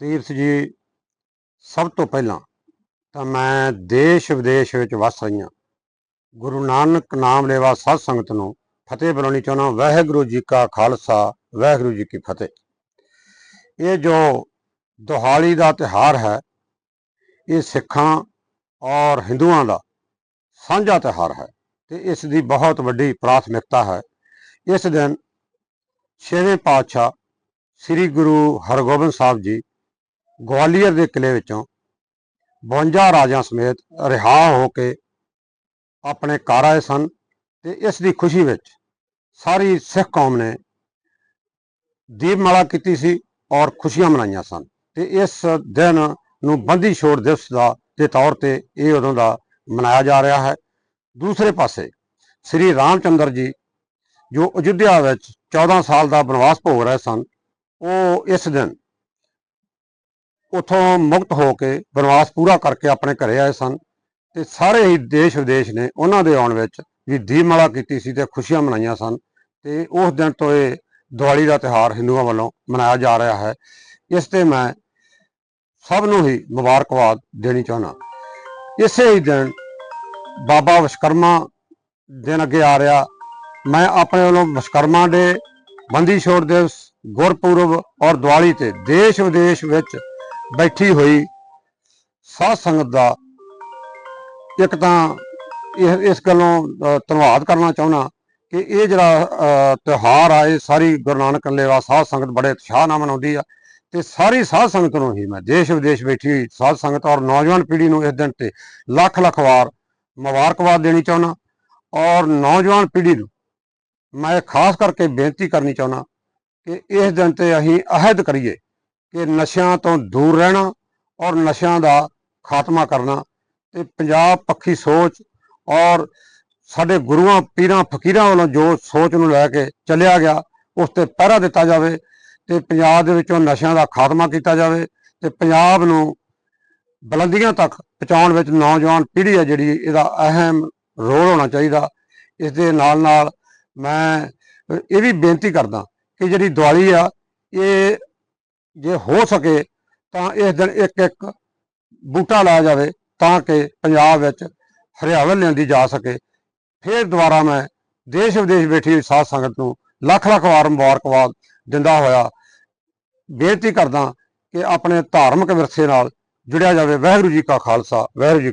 ਤੀਰਥ ਜੀ, ਸਭ ਤੋਂ ਪਹਿਲਾਂ ਤਾਂ ਮੈਂ ਦੇਸ਼ ਵਿਦੇਸ਼ ਵਿੱਚ ਵਸ ਰਹੀਆਂ। ਗੁਰੂ ਨਾਨਕ ਨਾਮ ਲੈਵਾ ਸਾਧ ਸੰਗਤ ਨੂੰ ਫਤਿਹ ਬੁਲਾਉਣੀ ਚਾਹੁੰਦਾ ਵਾਹਿਗੁਰੂ ਜੀ ਕਾ ਖਾਲਸਾ, ਵਾਹਿਗੁਰੂ ਜੀ ਕੀ ਫਤਿਹ। ਇਹ ਜੋ ਦਿਹਾੜੀ ਦਾ ਤਿਹਾਰ ਹੈ, ਇਹ ਸਿੱਖਾਂ ਔਰ ਹਿੰਦੂਆਂ ਦਾ ਸਾਂਝਾ ਤਿਹਾਰ ਹੈ ਤੇ ਇਸ ਦੀ ਬਹੁਤ ਵੱਡੀ ਪ੍ਰਾਥਮਿਕਤਾ ਹੈ। ਇਸ ਦਿਨ ਛੇਵੇਂ ਪਾਤਸ਼ਾਹ ਸ੍ਰੀ ਗੁਰੂ ਹਰਗੋਬਿੰਦ ਸਾਹਿਬ ਜੀ ਗਵਾਲੀਅਰ ਦੇ ਕਿਲੇ ਵਿੱਚੋਂ 52 ਰਾਜਿਆਂ ਸਮੇਤ ਰਿਹਾ ਹੋ ਕੇ ਆਪਣੇ ਘਰ ਆਏ ਸਨ ਤੇ ਇਸ ਦੀ ਖੁਸ਼ੀ ਵਿੱਚ ਸਾਰੀ ਸਿੱਖ ਕੌਮ ਨੇ ਦੀਪਮਾਲਾ ਕੀਤੀ ਸੀ ਔਰ ਖੁਸ਼ੀਆਂ ਮਨਾਈਆਂ ਸਨ ਤੇ ਇਸ ਦਿਨ ਨੂੰ ਬੰਦੀ ਛੋੜ ਦਿਵਸ ਦਾ ਦੇ ਤੌਰ ਤੇ ਇਹ ਉਦੋਂ ਦਾ ਮਨਾਇਆ ਜਾ ਰਿਹਾ ਹੈ। ਦੂਸਰੇ ਪਾਸੇ ਸ੍ਰੀ ਰਾਮਚੰਦਰ ਜੀ ਜੋ ਅਯੁੱਧਿਆ ਵਿੱਚ 14 ਸਾਲ ਦਾ ਬਨਵਾਸ ਭੋਗ ਰਹੇ ਸਨ, ਉਹ ਇਸ ਦਿਨ ਉਥੋਂ ਮੁਕਤ ਹੋ ਕੇ ਬਨਵਾਸ ਪੂਰਾ ਕਰਕੇ ਆਪਣੇ ਘਰੇ ਆਏ ਸਨ ਤੇ ਸਾਰੇ ਹੀ ਦੇਸ਼ ਵਿਦੇਸ਼ ਨੇ ਉਹਨਾਂ ਦੇ ਆਉਣ ਵਿੱਚ ਵੀ ਦੀਪਮਾਲਾ ਕੀਤੀ ਸੀ ਤੇ ਖੁਸ਼ੀਆਂ ਮਨਾਈਆਂ ਸਨ ਤੇ ਉਸ ਦਿਨ ਤੋਂ ਇਹ ਦੀਵਾਲੀ ਦਾ ਤਿਉਹਾਰ ਹਿੰਦੂਆਂ ਵੱਲੋਂ ਮਨਾਇਆ ਜਾ ਰਿਹਾ ਹੈ। ਇਸ ਤੇ ਮੈਂ ਸਭ ਨੂੰ ਹੀ ਮੁਬਾਰਕਬਾਦ ਦੇਣੀ ਚਾਹੁੰਦਾ। ਇਸੇ ਹੀ ਦਿਨ ਬਾਬਾ ਵਿਸ਼ਕਰਮਾ ਦਿਨ ਅੱਗੇ ਆ ਰਿਹਾ। ਮੈਂ ਆਪਣੇ ਵੱਲੋਂ ਵਿਸ਼ਕਰਮਾ ਦੇ ਬੰਦੀ ਛੋੜ ਦਿਵਸ, ਗੁਰਪੁਰਬ ਔਰ ਦੀਵਾਲੀ ਤੇ ਦੇਸ਼ ਵਿਦੇਸ਼ ਵਿੱਚ ਬੈਠੀ ਹੋਈ ਸਾਧ ਸੰਗਤ ਦਾ ਇੱਕ ਤਾਂ ਇਹ ਇਸ ਗੱਲੋਂ ਧੰਨਵਾਦ ਕਰਨਾ ਚਾਹੁੰਦਾ ਕਿ ਇਹ ਜਿਹੜਾ ਅ, ਤਿਉਹਾਰ ਆ ਇਹ ਸਾਰੀ ਗੁਰੂ ਨਾਨਕ ਲੇਵਾ ਸਾਧ ਸੰਗਤ ਬੜੇ ਉਤਸ਼ਾਹ ਨਾਲ ਮਨਾਉਂਦੀ ਆ ਤੇ ਸਾਰੀ ਸਾਧ ਸੰਗਤ ਨੂੰ ਹੀ ਮੈਂ ਦੇਸ਼ ਵਿਦੇਸ਼ ਬੈਠੀ ਹੋਈ ਸਾਧ ਸੰਗਤ ਔਰ ਨੌਜਵਾਨ ਪੀੜ੍ਹੀ ਨੂੰ ਇਸ ਦਿਨ ਤੇ ਲੱਖ ਲੱਖ ਵਾਰ ਮੁਬਾਰਕਬਾਦ ਦੇਣੀ ਚਾਹੁੰਦਾ ਔਰ ਨੌਜਵਾਨ ਪੀੜ੍ਹੀ ਨੂੰ ਮੈਂ ਖਾਸ ਕਰਕੇ ਬੇਨਤੀ ਕਰਨੀ ਚਾਹੁੰਦਾ ਕਿ ਇਸ ਦਿਨ ਤੇ ਅਸੀਂ ਅਹਿਦ ਕਰੀਏ ਕਿ ਨਸ਼ਿਆਂ ਤੋਂ ਦੂਰ ਰਹਿਣਾ ਔਰ ਨਸ਼ਿਆਂ ਦਾ ਖਾਤਮਾ ਕਰਨਾ ਤੇ ਪੰਜਾਬ ਪੱਖੀ ਸੋਚ ਔਰ ਸਾਡੇ ਗੁਰੂਆਂ, ਪੀਰਾਂ, ਫਕੀਰਾਂ ਵੱਲੋਂ ਜੋ ਸੋਚ ਨੂੰ ਲੈ ਕੇ ਚੱਲਿਆ ਗਿਆ, ਉਸ ਤੇ ਪਹਿਰਾ ਦਿੱਤਾ ਜਾਵੇ ਤੇ ਪੰਜਾਬ ਦੇ ਵਿੱਚੋਂ ਨਸ਼ਿਆਂ ਦਾ ਖਾਤਮਾ ਕੀਤਾ ਜਾਵੇ ਤੇ ਪੰਜਾਬ ਨੂੰ ਬੁਲੰਦੀਆਂ ਤੱਕ ਪਹੁੰਚਾਉਣ ਵਿੱਚ ਨੌਜਵਾਨ ਪੀੜ੍ਹੀ ਹੈ ਜਿਹੜੀ ਇਹਦਾ ਅਹਿਮ ਰੋਲ ਹੋਣਾ ਚਾਹੀਦਾ। ਇਸ ਦੇ ਨਾਲ ਨਾਲ ਮੈਂ ਇਹ ਵੀ ਬੇਨਤੀ ਕਰਦਾ ਕਿ ਜਿਹੜੀ ਦੀਵਾਲੀ ਆ, ਇਹ ਜੇ ਹੋ ਸਕੇ ਤਾਂ ਇਸ ਦਿਨ ਇੱਕ ਇੱਕ ਬੂਟਾ ਲਾਇਆ ਜਾਵੇ ਤਾਂ ਕਿ ਪੰਜਾਬ ਵਿੱਚ ਹਰਿਆਵਲ ਲਿਆਂਦੀ ਜਾ ਸਕੇ। ਫਿਰ ਦੁਬਾਰਾ ਮੈਂ ਦੇਸ਼ ਵਿਦੇਸ਼ ਬੈਠੀ ਹੋਈ ਸਾਧ ਸੰਗਤ ਨੂੰ ਲੱਖ ਲੱਖ ਵਾਰ ਮੁਬਾਰਕਬਾਦ ਦਿੰਦਾ ਹੋਇਆ ਬੇਨਤੀ ਕਰਦਾ ਕਿ ਆਪਣੇ ਧਾਰਮਿਕ ਵਿਰਸੇ ਨਾਲ ਜੁੜਿਆ ਜਾਵੇ। ਵਾਹਿਗੁਰੂ ਜੀ ਕਾ ਖਾਲਸਾ, ਵਾਹਿਗੁਰੂ ਜੀ